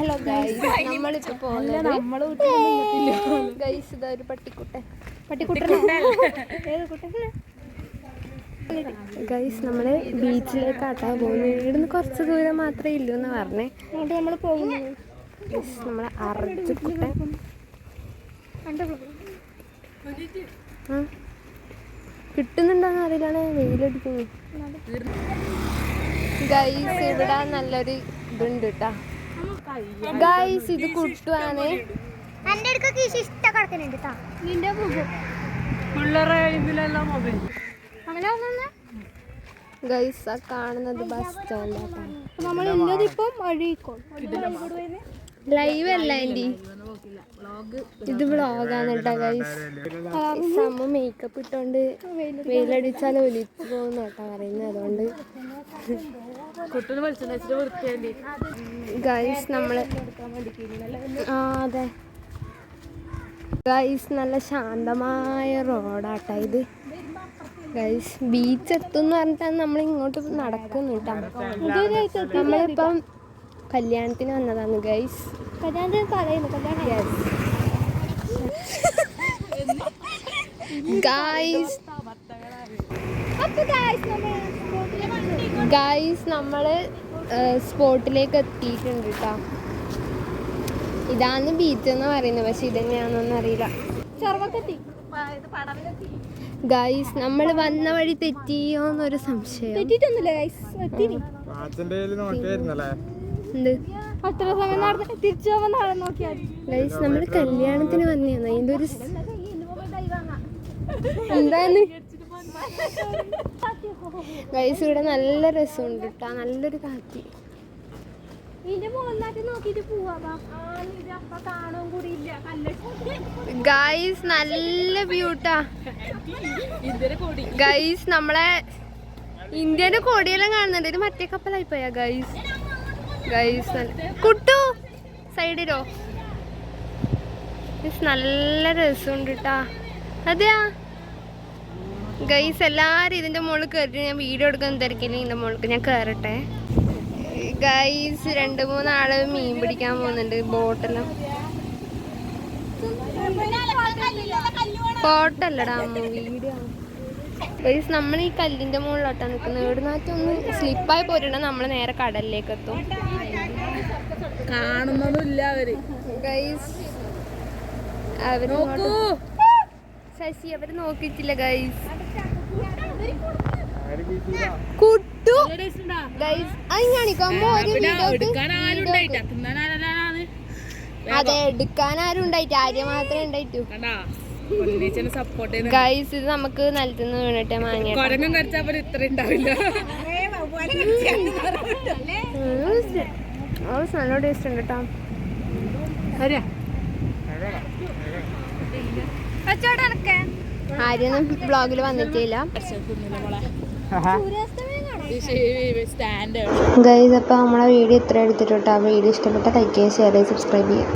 Hello guys നമ്മളിപ്പോ പോകുന്നത് നമ്മൾ ഗൈസ് ഇതാ ഒരു പട്ടിക്കുട്ടൻ. ഗൈസ് നമ്മൾ ബീച്ചിലേക്കാട്ടാ പോകുന്നത് ഇവിടുന്ന് കുറച്ച് ദൂരം മാത്രമേ ഇല്ലൂ എന്ന് പറഞ്ഞേ. അങ്ങോട്ട് നമ്മൾ പോകുന്നു. ഗൈസ് നമ്മളെ. കിട്ടുന്നുണ്ടോന്ന് അറിയില്ലാണ് വെയിലടിക്കുന്നു. ഗൈസ് ഇവിടെ നല്ലൊരു ഇതുണ്ട് കേട്ടാ ഗൈസ് ഇത് കുട്ടുവാണ്. എന്റെ അടുക്കൊക്കെ ഇഷ്ട കിടക്കുന്നുണ്ട് നിന്റെ പോകും പിള്ളേരെ ഇതിലെല്ലാം മൊബൈൽ. അങ്ങനെ വന്നെ ഗൈസ് ആ കാണുന്നത് ബസ് സ്റ്റാൻഡാണ് നമ്മൾ ഇന്നതിപ്പം വഴിക്കോ ലൈവ് അല്ല ആന്റി. ഇത് വ്ളോഗാണ് കേട്ടോ ഗൈസ് അമ്മ മേക്കപ്പ് ഇട്ടോണ്ട് വെയിലടിച്ചാൽ ഒലിച്ചു പോകുന്ന കേട്ടോ പറയുന്നത്. അതുകൊണ്ട് ഗൈസ് നമ്മൾ ആ അതെ. ഗൈസ് നല്ല ശാന്തമായ റോഡാട്ടാ ഇത്. ഗൈസ് ബീച്ച് എത്തും എന്ന് പറഞ്ഞിട്ടാണ് നമ്മൾ ഇങ്ങോട്ട് നടക്കുന്നു കേട്ടോ. നമ്മളിപ്പം കല്യാണത്തിന് വന്നതാണ് ഗൈസ് കല്യാണത്തിന് പറയുന്നു കല്യാണം യെസ് ഗായ്സ് ഗൈസ് നമ്മൾ സ്പോട്ടിലേക്ക് എത്തിയിട്ടുണ്ട് കേട്ടോ ഇതാണ് ബീച്ച് എന്ന് പറയുന്നത്. പക്ഷെ ഇതന്നെയാണെന്നൊന്നും അറിയില്ല. ഗായ്സ് ഗൈസ് നമ്മൾ വന്ന വഴി തെറ്റിയോ എന്നൊരു സംശയം. തെറ്റിട്ടൊന്നുമില്ല ഗൈസ് എത്തിനി. അത്ര സമയം നടന്ന് തിരിച്ചു പോകുമ്പോൾ നാളെ നോക്കിയാൽ ഗൈസ് നമ്മൾ കല്യാണത്തിന് വന്നതാണ് അതിന്റെ ഒരു എന്താണ് ഗൈസ് ഇവിടെ നല്ല രസമുണ്ട് കേട്ടോ നല്ലൊരു കാക്കി ഗൈസ് നല്ല ബ്യൂട്ടാ ഗൈസ് നമ്മളെ ഇന്ത്യയുടെ കൊടിയെല്ലാം കാണുന്നുണ്ട്. ഇത് മറ്റേ കപ്പലായി പോയാ ഗൈസ് ഗൈസ് കുട്ടു സൈഡിലോ. ഗൈസ് നല്ല രസമുണ്ട് കേട്ടാ അതെയാ? ഗൈസ് എല്ലാരും ഇതിന്റെ മുകളിൽ കയറിയിട്ട് ഞാൻ വീഡിയോ എടുക്കാൻ തിരക്കില്ല. ഇതിന്റെ മുകളിൽ ഞാൻ കയറട്ടെ ഗൈസ് രണ്ട് മൂന്ന് ആൾ മീൻ പിടിക്കാൻ പോകുന്നുണ്ട്. ബോട്ടെല്ലാം. ഫോട്ടോ അല്ലടാ വീഡിയോ ഗൈസ് നമ്മൾ ഈ കല്ലിന്റെ മുകളിലോട്ടാണ് നിൽക്കുന്നത് ഇവിടുന്നാറ്റും ഒന്ന് സ്ലിപ്പായി പോയിട്ടുണ്ട് നമ്മൾ നേരെ കടലിലേക്ക് എത്തും കാണുന്നതുമില്ല അവർ. ഗൈസ് അവർ ശശി അവർ നോക്കിയിട്ടില്ല ഗൈസ് കുട്ടു. ഗൈസ് കാണിക്കുമ്പോ അതെ എടുക്കാൻ ആരും ഉണ്ടായിട്ട് ആര്യ മാത്രമേ ഉണ്ടായിട്ടു. ഗൈസ് ഇത് നമുക്ക് നിലത്തുനിന്ന് വീണിട്ട് മാങ്ങിയ കൊരങ്ങൻ കടിച്ചാൽ പോലെ ഇത്ര ഉണ്ടാവില്ല. നല്ല ടേസ്റ്റ് ഉണ്ട് കേട്ടോ ആര്യൊന്നും ബ്ലോഗിൽ വന്നിട്ടില്ല. ഗൈസ് അപ്പോൾ നമ്മളെ വീഡിയോ ഇത്ര എടുത്തിട്ടോ ആ വീഡിയോ ഇഷ്ടപ്പെട്ട ലൈക്ക് ചെയ്യുക ഷെയർ ചെയ്യുക സബ്സ്ക്രൈബ് ചെയ്യുക.